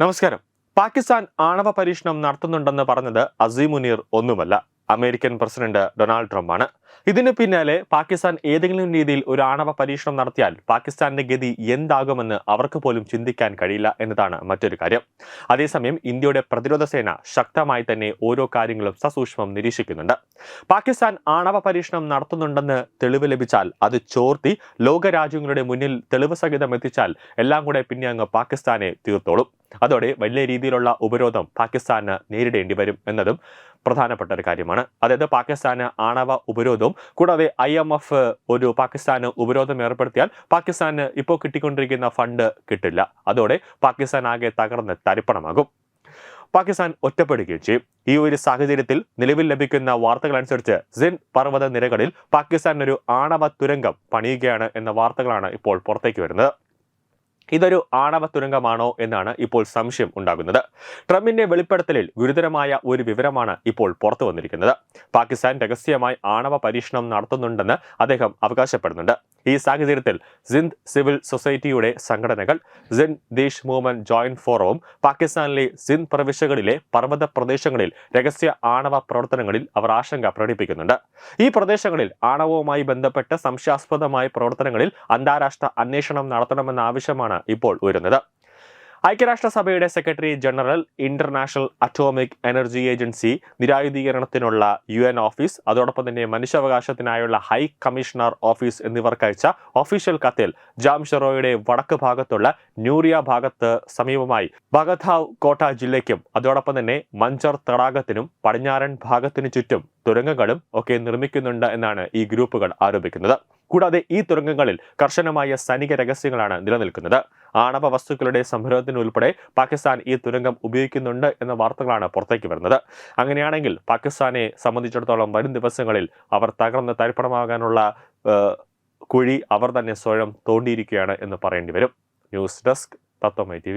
നമസ്കാരം. പാകിസ്ഥാൻ ആണവ പരീക്ഷണം നടത്തുന്നുണ്ടെന്ന് പറഞ്ഞത് അസീമുനീർ ഒന്നുമല്ല. American president Donald ട്രംപാണ്. ഇതിന് പിന്നാലെ പാകിസ്ഥാൻ ഏതെങ്കിലും രീതിയിൽ ഒരു ആണവ പരീക്ഷണം നടത്തിയാൽ പാകിസ്ഥാന്റെ ഗതി എന്താകുമെന്ന് അവർക്ക് പോലും ചിന്തിക്കാൻ കഴിയില്ല എന്നതാണ് മറ്റൊരു കാര്യം. അതേസമയം ഇന്ത്യയുടെ പ്രതിരോധ സേന ശക്തമായി തന്നെ ഓരോ കാര്യങ്ങളും സസൂക്ഷ്മം നിരീക്ഷിക്കുന്നുണ്ട്. പാകിസ്ഥാൻ ആണവ പരീക്ഷണം നടത്തുന്നുണ്ടെന്ന് തെളിവ് ലഭിച്ചാൽ അത് ചോർത്തി ലോകരാജ്യങ്ങളുടെ മുന്നിൽ തെളിവ് സഹിതം എത്തിച്ചാൽ എല്ലാം കൂടെ പിന്നെ അങ്ങ് പാകിസ്ഥാനെ തീർത്തോളും. അതോടെ വലിയ രീതിയിലുള്ള ഉപരോധം പാകിസ്ഥാന് നേരിടേണ്ടി വരും എന്നതും പ്രധാനപ്പെട്ട ഒരു കാര്യമാണ്. അതായത് പാകിസ്ഥാന് ആണവ ഉപരോധവും കൂടാതെ ഐ എം എഫ് ഒരു പാകിസ്ഥാന് ഉപരോധം ഏർപ്പെടുത്തിയാൽ പാകിസ്ഥാന് ഇപ്പോൾ കിട്ടിക്കൊണ്ടിരിക്കുന്ന ഫണ്ട് കിട്ടില്ല. അതോടെ പാകിസ്ഥാൻ ആകെ തകർന്ന് തരിപ്പണമാകും. പാകിസ്ഥാൻ ഒറ്റപ്പെടുകയും ചെയ്യും. ഈ ഒരു സാഹചര്യത്തിൽ നിലവിൽ ലഭിക്കുന്ന വാർത്തകൾ അനുസരിച്ച് സിൻ പർവത നിരകളിൽ പാകിസ്ഥാൻ ഒരു ആണവ തുരങ്കം പണിയുകയാണ് എന്ന വാർത്തകളാണ് ഇപ്പോൾ പുറത്തേക്ക് വരുന്നത്. ഇതൊരു ആണവ തുരങ്കമാണോ എന്നാണ് ഇപ്പോൾ സംശയം ഉണ്ടാകുന്നത്. ട്രംപിന്റെ വെളിപ്പെടുത്തലിൽ ഗുരുതരമായ ഒരു വിവരമാണ് ഇപ്പോൾ പുറത്തു വന്നിരിക്കുന്നത്. പാകിസ്ഥാൻ രഹസ്യമായി ആണവ പരീക്ഷണം നടത്തുന്നുണ്ടെന്ന് അദ്ദേഹം അവകാശപ്പെടുന്നുണ്ട്. ഈ സാഹചര്യത്തിൽ സിന്ദ് സിവിൽ സൊസൈറ്റിയുടെ സംഘടനകൾ സിന്ദ് ദേശ് മൂവ്മെന്റ് ജോയിന്റ് ഫോറവും പാകിസ്ഥാനിലെ സിന്ദ് പ്രവിശ്യകളിലെ പർവത പ്രദേശങ്ങളിൽ രഹസ്യ ആണവ പ്രവർത്തനങ്ങളിൽ അവർ ആശങ്ക പ്രകടിപ്പിക്കുന്നുണ്ട്. ഈ പ്രദേശങ്ങളിൽ ആണവവുമായി ബന്ധപ്പെട്ട സംശയാസ്പദമായ പ്രവർത്തനങ്ങളിൽ അന്താരാഷ്ട്ര അന്വേഷണം നടത്തണമെന്ന ആവശ്യമാണ് ഇപ്പോൾ ഉയരുന്നത്. ഐക്യരാഷ്ട്രസഭയുടെ secretary general international atomic energy agency നിരായുധീകരണത്തിനുള്ള U N office അതോടൊപ്പം തന്നെ മനുഷ്യാവകാശത്തിനായുള്ള ഹൈ കമ്മീഷണർ ഓഫീസ് എന്നിവർക്ക് അയച്ച ഒഫീഷ്യൽ കത്തിൽ ജാംഷറോയുടെ വടക്ക് ഭാഗത്തുള്ള ന്യൂറിയ ഭാഗത്ത് സമീപമായി ബഗധാവ് കോട്ട ജില്ലയ്ക്കും അതോടൊപ്പം തന്നെ മഞ്ചർ തടാകത്തിനും പടിഞ്ഞാറൻ ഭാഗത്തിനു ചുറ്റും തുരങ്കങ്ങളും ഒക്കെ നിർമ്മിക്കുന്നുണ്ട് എന്നാണ് ഈ ഗ്രൂപ്പുകൾ ആരോപിക്കുന്നത്. കൂടാതെ ഈ തുരങ്കങ്ങളിൽ കർശനമായ സൈനിക രഹസ്യങ്ങളാണ് നിലനിൽക്കുന്നത്. ആണവ വസ്തുക്കളുടെ സംഭരണത്തിന് ഉൾപ്പെടെ പാകിസ്ഥാൻ ഈ തുരങ്കം ഉപയോഗിക്കുന്നുണ്ട് എന്ന വാർത്തകളാണ് പുറത്തേക്ക് വരുന്നത്. അങ്ങനെയാണെങ്കിൽ പാകിസ്ഥാനെ സംബന്ധിച്ചിടത്തോളം വരും ദിവസങ്ങളിൽ അവർ തകർന്ന് തരിപ്പണമാകാനുള്ള കുഴി അവർ തന്നെ സ്വയം തോണ്ടിയിരിക്കുകയാണ് എന്ന് പറയേണ്ടി വരും. ന്യൂസ് ഡെസ്ക് തത്വമൈ ടി